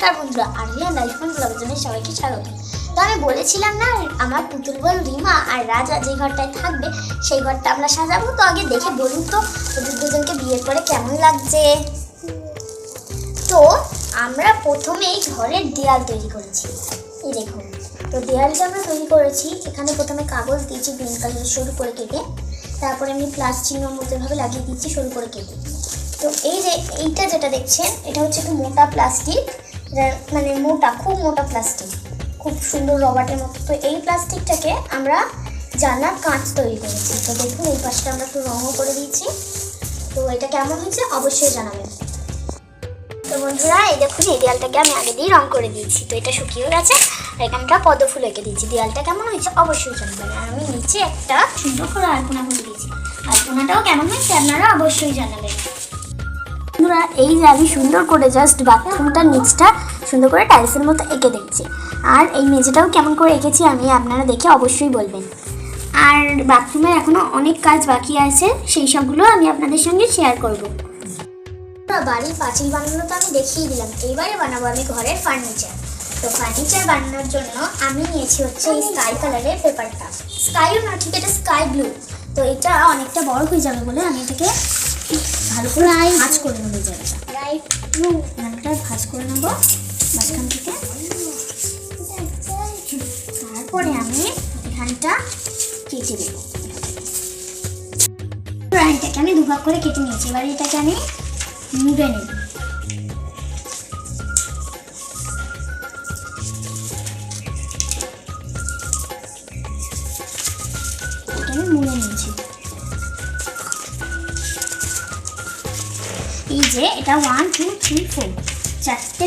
নমস্কার বন্ধুরা আরিয়ান লাইফমান ব্লগজনে সবাইকে স্বাগত। তো আমি বলেছিলাম না, আমার পুতুল বল রিমা আর রাজা যে ঘরটায় থাকবে, সেই ঘরটা আমরা সাজাবো। তো আগে দেখে বলুন তো ওদের দুজনকে বিয়ের পরে কেমন লাগছে? তো আমরা প্রথমেই ঘরের দেয়াল তৈরি করেছি। এই দেখুন, তো দেয়ালটা আমরা তৈরি করেছি। এখানে প্রথমে কাগজ দিয়েছি গ্রিন কালারের সরু করে কেটে। তারপরে আমি প্লাস চিহ্ন মতোভাবে লাগিয়ে দিচ্ছি সরু করে কেটে। তো এই যে, এইটা যেটা দেখছেন, এটা হচ্ছে একটু মোটা প্লাস্টিক মানে মোটা, খুব মোটা প্লাস্টিক খুব সুন্দর রবার্টের মতো। তো এই প্লাস্টিকটাকে আমরা জানার কাঁচ তৈরি করেছি। তো দেখুন, এই পাশটা আমরা একটু রঙও করে দিয়েছি। তো এটা কেমন হয়েছে অবশ্যই জানাবেন। তো বন্ধুরা, এই দেখুন, এই দেয়ালটাকে আমি আগে দিয়ে রং করে দিয়েছি। তো এটা শুকিয়ে গেছে, আর এখানটা পদ্ম ফুল এঁকে দিয়েছি। দেয়ালটা কেমন হয়েছে অবশ্যই জানাবেন। আর আমি নিচে একটা সুন্দর করে আলপনা করে দিয়েছি। আলপনাটাও কেমন হয়েছে আপনারা অবশ্যই জানাবেন। বন্ধুরা, এই যে আমি সুন্দর করে জাস্ট বাথরুমটার নিচটা সুন্দর করে টাইলসের মতো এঁকে দিচ্ছি। আর এই মেঝেটাও কেমন করে এঁকেছি আমি আপনারা দেখে অবশ্যই বলবেন। আর বাথরুমের এখনও অনেক কাজ বাকি আছে, সেই সবগুলো আমি আপনাদের সঙ্গে শেয়ার করব। বাড়ির পাঁচিল বানানো তো আমি দেখিয়ে দিলাম। এইবারে বানাবো আমি ঘরের ফার্নিচার তো ফার্নিচার বানানোর জন্য আমি নিয়েছি হচ্ছে এই স্কাই কালারের পেপারটা স্কাইও না, ঠিক এটা স্কাই ব্লু তো এটা অনেকটা বড় হয়ে যাবে বলে আমি এটাকে ভালো করে ভাঁজ করে নেব জায়গাটা এখানটা ভাঁজ করে নেব মাঝখান থেকে। তারপরে আমি ধানটা কেটে দেবো এটাকে আমি দুভাগ করে কেটে নিয়েছি। এবার এটাকে আমি মুড়ে নেব। এটা ওয়ান টু থ্রি ফোর চারটে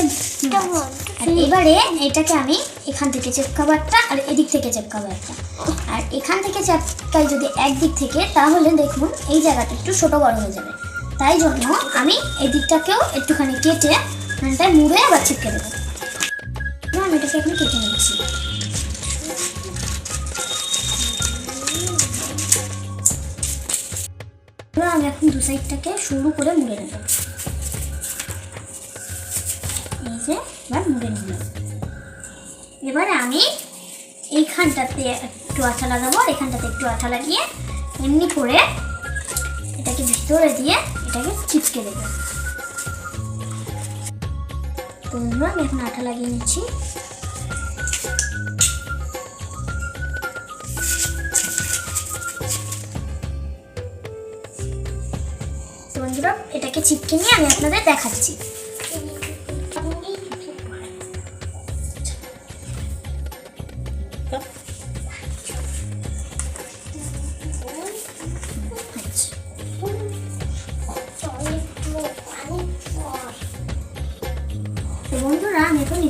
এবারে এটাকে আমি এখান থেকে চেপকাবো একটা আর এদিক থেকে চেপকাবো একটা আর এখান থেকে চেপকাই যদি একদিক থেকে তাহলে দেখুন এই জায়গাটা একটু ছোট বড় হয়ে যাবে। তাই জন্য আমি এদিকটাকেও একটুখানি কেটে এখানটায় মুড়ে আবার ছিটকে দেবো। আমি এটাকে এখন কেটে নিচ্ছি। আমি এখন দু সাইডটাকে শুরু করে মুড়ে নেব। এই এবার মুড়ে নিলাম এবারে আমি এইখানটাতে একটু আঠা লাগাবো, আর এখানটাতে একটু আঠা লাগিয়ে এমনি করে এটাকে ভিতরে দিয়ে এটাকে চিপকে দেবো। তো আমি এখন আঠা লাগিয়ে নিচ্ছি। এটাকে চিপকে নিয়ে আমি আপনাদের দেখাচ্ছি।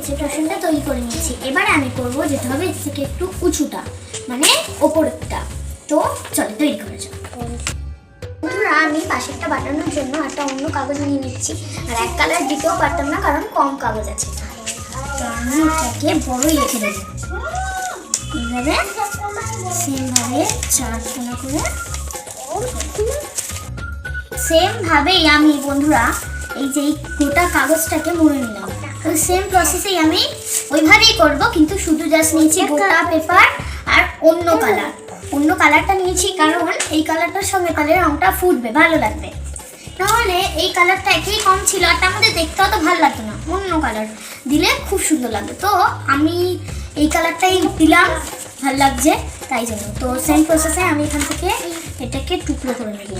নিচের টোশনটা তৈরি করে নিয়েছি। এবারে আমি করব যেতে হবে এর থেকে একটু উঁচুটা মানে ওপরটা তো চলে, তৈরি করে যাও বন্ধুরা, আমি পাশেরটা বাটানোর জন্য একটা অন্য কাগজ নিয়ে নিচ্ছি। আর এক কালার দিতেও পারতাম না, কারণ কম কাগজ আছে। তো আমি এটাকে বড়ই রেখে দেবো এইভাবে সেমভাবে আমি, বন্ধুরা, এই যে গোটা কাগজটাকে মুড়ে নিলাম। সেম প্রসেসেই আমি ওইভাবেই করব কিন্তু শুধু জাস্ট নিয়েছি গোটা পেপার আর অন্য কালার অন্য কালারটা নিয়েছি কারণ এই কালারটার সঙ্গে তাহলে রংটা ফুটবে ভালো লাগবে। নাহলে এই কালারটা একই কম ছিল আর তার মধ্যে দেখতে অত ভালো লাগতো না। অন্য কালার দিলে খুব সুন্দর লাগবে তো আমি এই কালারটাই দিলাম ভালো লাগছে তাই জন্য। তো সেম প্রসেসে আমি এখান থেকে এটাকে টুকরো করে নেব।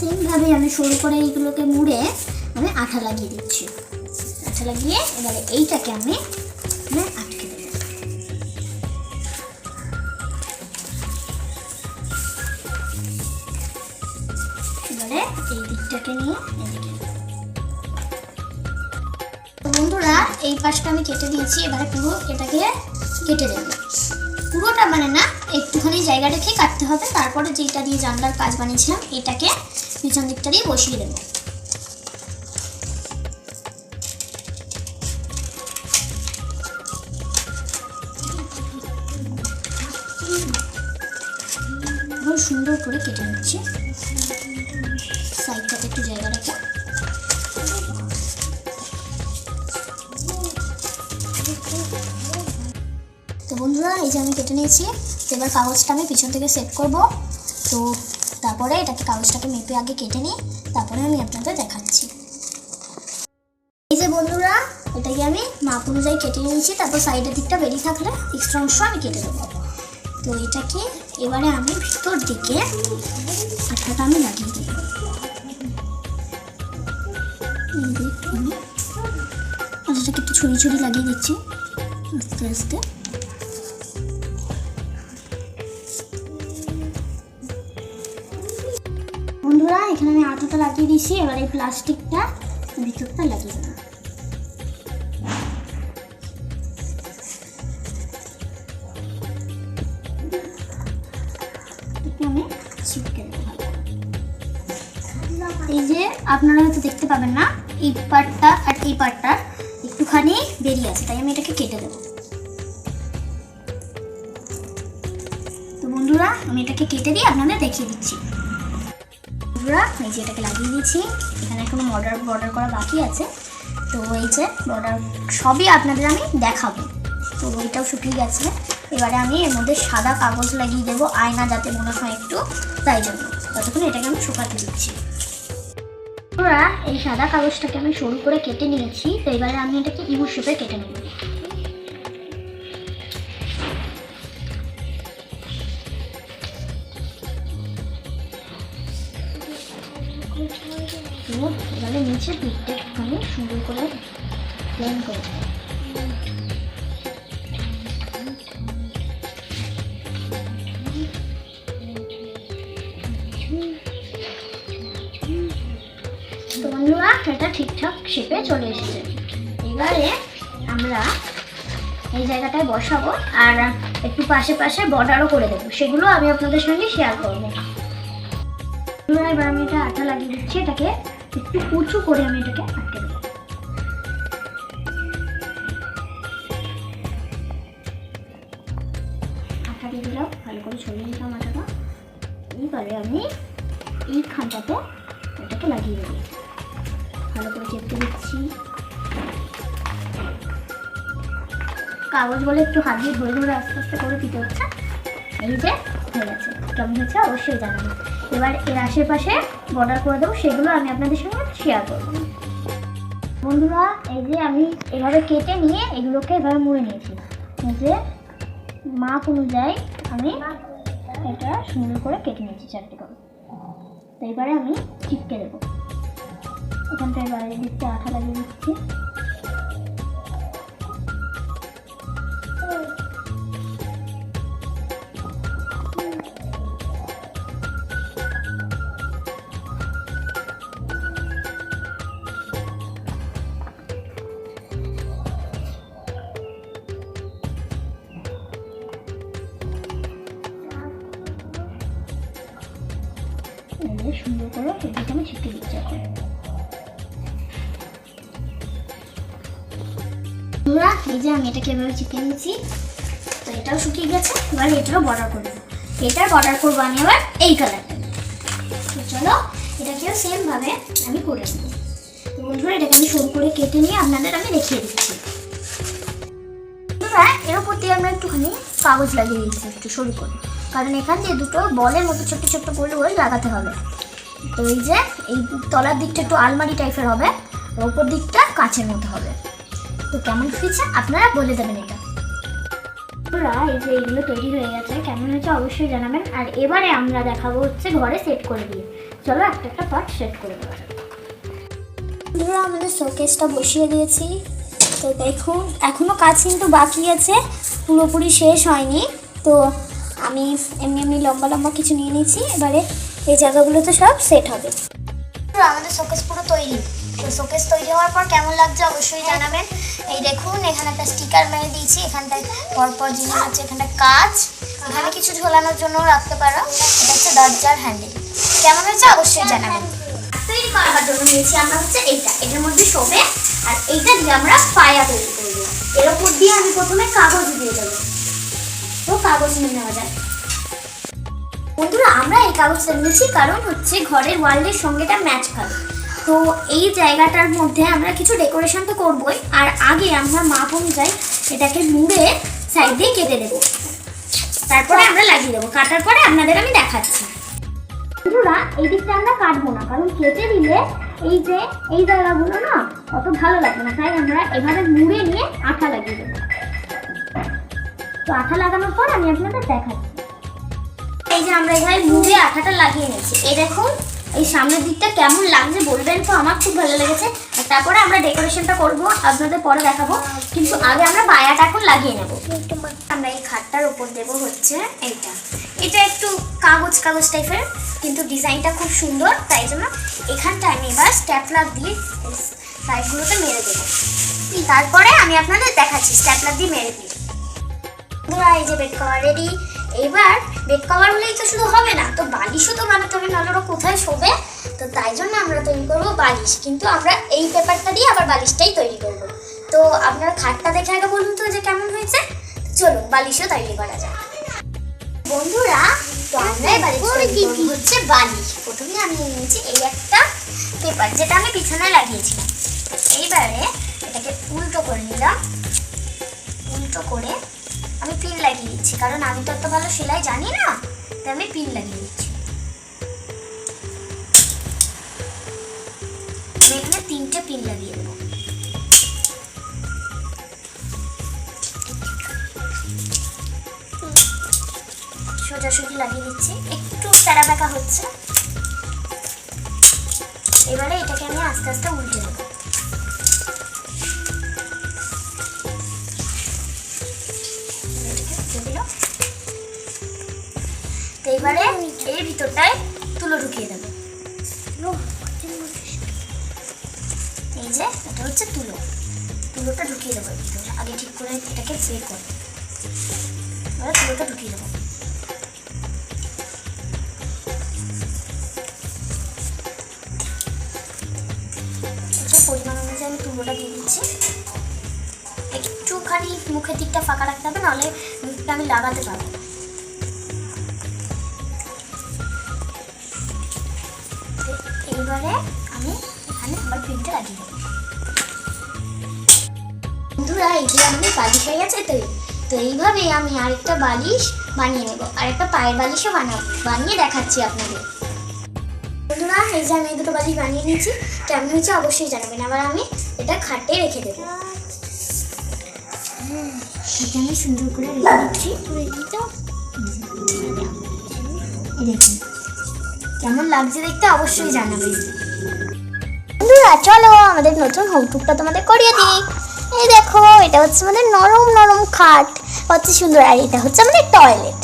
সেমভাবে আমি সরু করে এইগুলোকে মুড়ে আমি আঠা লাগিয়ে দিচ্ছি। আঠা লাগিয়ে এবারে এইটাকে আমি আটকে দেবো। এবারে এই দিকটাকে নিয়ে এদিকে। বন্ধুরা, এই পাশটা আমি কেটে দিয়েছি, এবারে পুরো এটাকে কেটে দেবো। পুরোটা মানে না, একটুখানি জায়গা রেখে কাটতে হবে। তারপরে যেটা দিয়ে জানলার কাজ বানিয়েছিলাম, এটাকে পিছন দিকটা দিয়ে বসিয়ে দেবো। এই যে আমি কেটে নিয়েছি তো এবার কাগজটা আমি পিছন থেকে সেট করব। তো তারপরে এটাকে কাগজটাকে মেপে আগে কেটে নিই, তারপরে আমি আপনাদের দেখাচ্ছি। এই যে বন্ধুরা, এটাকে আমি মাপ অনুযায়ী কেটে নিয়েছি, তারপর সাইডের দিকটা বেরিয়ে থাকলে এক্সট্রা অংশ আমি কেটে দেবো। তো এটাকে এবারে আমি ভিতর দিকে আঠাটা আমি লাগিয়ে দিই দেখুন আঠাটাকে একটু ছড়ি ছড়ি লাগিয়ে দিচ্ছি, আস্তে আস্তে। লাগিয়ে দিয়েছি এবার এই প্লাস্টিকটা ভিতরটা লাগিয়ে দেবো। এই যে আপনারা হয়তো দেখতে পাবেন না, এই পার্টটা আর এই পার্টটা একটুখানি বেরিয়ে আছে, তাই আমি এটাকে কেটে দেবো। তো বন্ধুরা, আমি এটাকে কেটে দিয়ে আপনাদের দেখিয়ে দিচ্ছি। বন্ধুরা, এই যে এটাকে লাগিয়ে দিয়েছি। এখানে এখনও বর্ডার বর্ডার করা বাকি আছে। তো এই যে বর্ডার সবই আপনাদের আমি দেখাবো। তো ওইটাও শুকিয়ে গেছে। এবারে আমি এর মধ্যে সাদা কাগজ লাগিয়ে দেবো, আয়না যাতে মনে হয় একটু, তাই জন্য। ততক্ষণ এটাকে আমি শুকাতে দিচ্ছি। এই সাদা কাগজটাকে আমি সরু করে কেটে নিয়েছি। তো এবারে আমি এটাকে ইউ শেপে কেটে নেব। নিচে দিকটা একটুখানি সুন্দর করে প্লেন করে ঠিকঠাক শেপে চলে এসেছে। এবারে আমরা এই জায়গাটায় বসাবো আর একটু পাশে পাশে বর্ডারও করে দেবো। সেগুলো আমি আপনাদের সঙ্গে শেয়ার করব। এবার আমি এটা আটা লাগিয়ে দিচ্ছি এটাকে। একটু উঁচু করে আমি এটাকে আটকে দেবো। আটা দিয়ে দিলাম, ভালো করে ছড়িয়ে দিলাম আটাটা। এইবারে আমি এই খানটাতে এটাকে লাগিয়ে দেবো। ভালো করে চেপতে দিচ্ছি। কাগজ বলে একটু হাত দিয়ে ধরে ধরে আস্তে আস্তে করে দিতে হচ্ছে। এই যে, হয়ে গেছে। কেমন হয়েছে অবশ্যই জানাবেন এবার এর আশেপাশে বর্ডার করে দেবো, সেগুলো আমি আপনাদের সঙ্গে শেয়ার করব। বন্ধুরা, এই যে আমি এভাবে কেটে নিয়ে এগুলোকে এভাবে মুড়ে নিয়েছি। এই যে মাপ অনুযায়ী আমি এটা সুন্দর করে কেটে নিয়েছি চারটে করে। তো এবারে আমি চিপকে দেবো। এখানটায় এবারে দিচ্ছি আঠা লাগিয়ে দিচ্ছি। এবারে সুন্দর করে এদিকে আমি ছিটকে দিচ্ছি এখন এই যে আমি এটাকে এভাবে তো এটাও শুকিয়ে গেছে, এবার এটারও বর্ডার এটার বর্ডার করব আমি আবার এই কালারটা চলো, এটাকেও সেম ভাবে আমি করে নেব। বন্ধুরা, এটাকে আমি সরু করে কেটে নিয়ে আপনাদের আমি দেখিয়ে দিচ্ছি। এর উপর দিয়ে আমরা একটুখানি কাগজ লাগিয়ে দিচ্ছি, একটু সরু করে। কারণ এখান দিয়ে দুটো বলের মতো ছোট্ট ছোট্ট করে ওই লাগাতে হবে। তো এই যে এই তলার দিকটা একটু আলমারি টাইপের হবে আর উপর দিকটা কাচের মতো হবে। তো কেমন হয়েছে আপনারা বলে দেবেন এটা। বন্ধুরা, এই যে এগুলো তৈরি হয়ে গেছে কেমন হয়েছে অবশ্যই জানাবেন। আর এবারে আমরা দেখাবো হচ্ছে ঘরে সেট করে দিয়ে। চলো একটা একটা পার্ট সেট করে দেওয়া যাক। বন্ধুরা আমাদের শোকেসটা বসিয়ে দিয়েছি। তো দেখুন এখনও কাজ কিন্তু বাকি আছে পুরোপুরি শেষ হয়নি। তো আমি এমনি এমনি লম্বা লম্বা কিছু নিয়ে নিয়েছি। এবারে এই জায়গাগুলোতে সব সেট হবে। আমাদের শোকেস পুরো তৈরি। তো শোকেস তৈরি হওয়ার পর কেমন লাগছে অবশ্যই জানাবেন। এই দেখুন, এখানে একটা স্টিকার মেরে দিয়েছি। এখানটায় পরপর জিনিস আছে এখানটা কাজ। এখানে কিছু ঝোলানোর জন্য রাখতে পারো। এটা হচ্ছে দরজার হ্যান্ডেল কেমন হয়েছে অবশ্যই জানাবেন। তৈরি করার জন্য নিয়েছি আমরা হচ্ছে এইটা। এটার মধ্যে শোবে। আর এইটা দিয়ে আমরা পায়া তৈরি করব। এর উপর দিয়ে আমি প্রথমে কাগজ দিয়ে দেবো। তো কাগজ নিয়ে নেওয়া যায় বন্ধুরা, আমরা এই কাগজটা নিয়েছি কারণ হচ্ছে ঘরের ওয়ালের সঙ্গে এটা ম্যাচ খাবে তো এই জায়গাটার মধ্যে আমরা কিছু ডেকোরেশন তো করবোই, আর আগে আমরা মাপ অনুযায়ী এটাকে মুড়ে সাইড দিয়ে কেটে দেবো। তারপরে আমরা লাগিয়ে দেবো, কাটার পরে আপনাদের আমি দেখাচ্ছি। বন্ধুরা, এই দিকটা আমরা কাটবো না, কারণ কেটে দিলে এই যে এই জায়গাগুলো না অত ভালো লাগবে না, তাই আমরা এভাবে মুড়ে নিয়ে আঠা লাগিয়ে দেবো। তো আঠা লাগানোর পর আমি আপনাদের দেখাচ্ছি। এই যে আমরা এখানে মুড়ে আঠাটা লাগিয়ে নিয়েছি। এই দেখুন, এই সামনের দিকটা কেমন লাগছে বলবেন তো? আমার খুব ভালো লেগেছে। আর তারপরে আমরা ডেকোরেশনটা করব, আপনাদের পরে দেখাবো। কিন্তু আগে আমরা বায়াটা এখন লাগিয়ে নেব। আমরা এই খাটটার উপর দেব হচ্ছে এইটা। এটা একটু কাগজ কাগজ টাইপের, কিন্তু ডিজাইনটা খুব সুন্দর। তাই জন্য এখানটা আমি এবার স্ট্যাপলার দিয়ে সাইডগুলোতে মেরে দেবো। তারপরে আমি আপনাদের দেখাচ্ছি, স্ট্যাপলার দিয়ে মেরে দিই। এই যে বেড কভার রেডি। এবার বেড কভার হলেই তো শুধু হবে না তো বালিশও তো বানাতে হবে নাহলে ওরা কোথায় শোবে? তো তাই জন্য আমরা তৈরি করব বালিশ। কিন্তু আমরা এই পেপারটা দিয়ে আবার বালিশটাই তৈরি করব। তো আপনারা খাটটা দেখে আগে বলুন তো যে কেমন হয়েছে? চলুন বালিশও তৈরি করা যায় বন্ধুরা তো আমরা এবারে তৈরি হচ্ছে বালিশ। প্রথমে আমি নিয়েছি এই একটা পেপার যেটা আমি পিছনে লাগিয়েছিলাম। এইবারে এটাকে উল্টো করে নিলাম। উল্টো করে আমি পিন লাগিয়ে দিচ্ছি, কারণ আমি তো এত ভালো সেলাই জানি না, তাই আমি পিন লাগিয়ে দিচ্ছি। আমি এখানে তিনটে পিন লাগিয়ে দেবো। সোজাসুজি লাগিয়ে দিচ্ছি, একটু প্যারা হচ্ছে। এবারে এটাকে আমি আস্তে আস্তে উল্টে দেবো। এবারে এর ভিতরটায় তুলো ঢুকিয়ে দেবো। এই যে এটা হচ্ছে তুলো। তুলোটা ঢুকিয়ে দেবো ভিতরে। আগে ঠিক করে এটাকে বের করব। এবার তুলোটা ঢুকিয়ে দেবো। পরিমাণ অনুযায়ী আমি তুলোটা দিয়ে দিচ্ছি। একটুখানি মুখের দিকটা ফাঁকা রাখতে হবে নাহলে মুখটা আমি লাগাতে পারব এইবারে আমি এখানে আমার প্রিন্টটা লাগিয়ে দেবো বন্ধুরা এই যে আমাদের বালিশ হয়ে গেছে তো তো এইভাবেই আমি আরেকটা বালিশ বানিয়ে নেব। আরেকটা পায়ের বালিশও বানাবো বানিয়ে দেখাচ্ছি আপনাদের। বন্ধুরা এই যে আমি দুটো বালিশ বানিয়ে নিয়েছি কেমন হয়েছে অবশ্যই জানাবেন। আবার আমি এটা খাটে রেখে দেবো। এটা আমি সুন্দর করে রেখে দিচ্ছি দেখুন। কেমন লাগছে দেখতে অবশ্যই জানাবে। বন্ধুরা, চলো আমাদের নতুন হোম টুকটা তোমাদের করিয়ে দিই। এই দেখো, এটা হচ্ছে আমাদের নরম নরম খাট। কত সুন্দর, আর এটা হচ্ছে আমাদের টয়লেট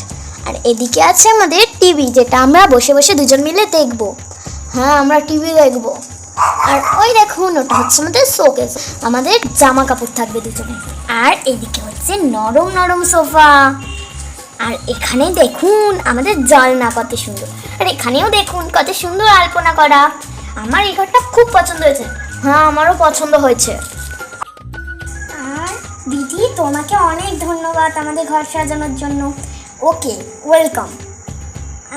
আর এদিকে আছে আমাদের টিভি যেটা আমরা বসে বসে দুজন মিলে দেখব। হ্যাঁ আমরা টিভি দেখব। আর ওই দেখুন ওটা হচ্ছে আমাদের শোকেস আমাদের জামা কাপড় থাকবে দুজনে আর এদিকে হচ্ছে নরম নরম সোফা আর এখানে দেখুন, আমাদের জালনা কত সুন্দর। আর এখানেও দেখুন, কত সুন্দর আলপনা করা। আমার এই ঘরটা খুব পছন্দ হয়েছে। হ্যাঁ আমারও পছন্দ হয়েছে। আর দিদি, তোমাকে অনেক ধন্যবাদ আমাদের ঘর সাজানোর জন্য। Okay, welcome.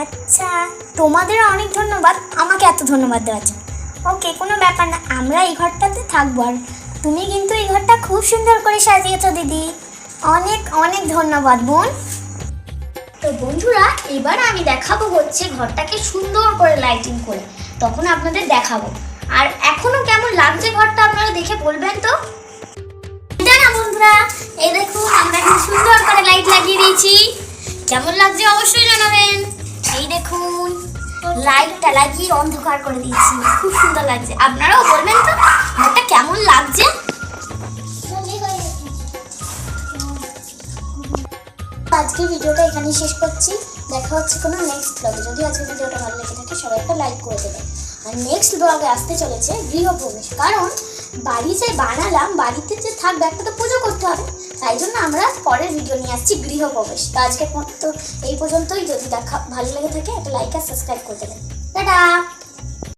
আচ্ছা তোমাদের অনেক ধন্যবাদ। আমাকে এত ধন্যবাদ দেওয়ার জন্য। ওকে, কোনো ব্যাপার না, আমরা এই ঘরটাতে থাকব। আর তুমি কিন্তু এই ঘরটা খুব সুন্দর করে সাজিয়েছো, দিদি। অনেক অনেক ধন্যবাদ, বোন। তো বন্ধুরা, এবার আমি দেখাবো হচ্ছে ঘরটাকে সুন্দর করে লাইটিং করে। তখন আপনাদের দেখাবো। আর এখনও কেমন লাগছে ঘরটা আপনারা দেখে বলবেন তো? বন্ধুরা, এই দেখুন, আমরা সুন্দর করে লাইট লাগিয়ে দিয়েছি। কেমন লাগছে অবশ্যই জানাবেন। এই দেখুন লাইটটা লাগিয়ে অন্ধকার করে দিয়েছি। খুব সুন্দর লাগছে। আপনারাও বলবেন তো? এখানেই শেষ করছি। দেখা হচ্ছে কোনো নেক্সট ব্লগে যদি আজকে ভিডিওটা ভালো লেগে থাকে সবাই একটা লাইক করে দেবে। আর নেক্সট ব্লগে আসতে চলেছে গৃহপ্রবেশ। কারণ বাড়ি যে বানালাম, বাড়িতে যে থাকবে, একটা তো পুজো করতে হবে। তাই জন্য আমরা পরের ভিডিও নিয়ে আসছি গৃহপ্রবেশ। তো আজকে তো এই পর্যন্তই। যদি দেখা ভালো লেগে থাকে, একটা লাইক আর সাবস্ক্রাইব করে দেবেন। টাটা!